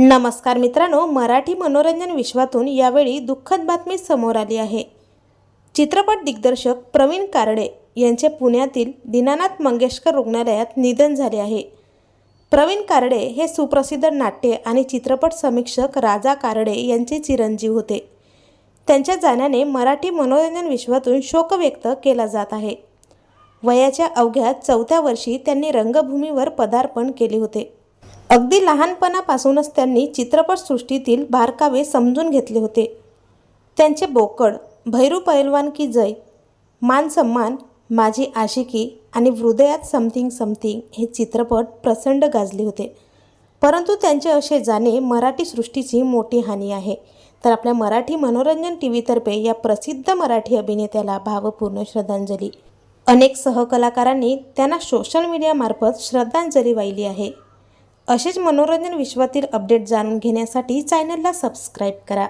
नमस्कार मित्रांनो मराठी मनोरंजन विश्वातून यावेळी दुःखद बातमी समोर आली आहे. चित्रपट दिग्दर्शक प्रवीण कारडे यांचे पुण्यातील दीनानाथ मंगेशकर रुग्णालयात निधन झाले आहे. प्रवीण कारडे हे सुप्रसिद्ध नाट्य आणि चित्रपट समीक्षक राजा कारडे यांचे चिरंजीव होते. त्यांच्या जाण्याने मराठी मनोरंजन विश्वातून शोक व्यक्त केला जात आहे. वयाच्या अवघ्या चौथ्या वर्षी त्यांनी रंगभूमीवर पदार्पण केले होते. अगदी लहानपणापासूनच त्यांनी चित्रपटसृष्टीतील बारकावे समजून घेतले होते. त्यांचे बोकड भैरू पैलवान की जय मान सन्मान माझी आशिकी आणि हृदयात समथिंग समथिंग हे चित्रपट प्रचंड गाजले होते. परंतु त्यांचे असे जाणे मराठी सृष्टीची मोठी हानी आहे. तर आपल्या मराठी मनोरंजन टी व्हीतर्फे या प्रसिद्ध मराठी अभिनेत्याला भावपूर्ण श्रद्धांजली. अनेक सहकलाकारांनी त्यांना सोशल मीडियामार्फत श्रद्धांजली वाहिली आहे. असेच मनोरंजन विश्वातील अपडेट जाणून घेण्यासाठी चॅनलला सबस्क्राईब करा.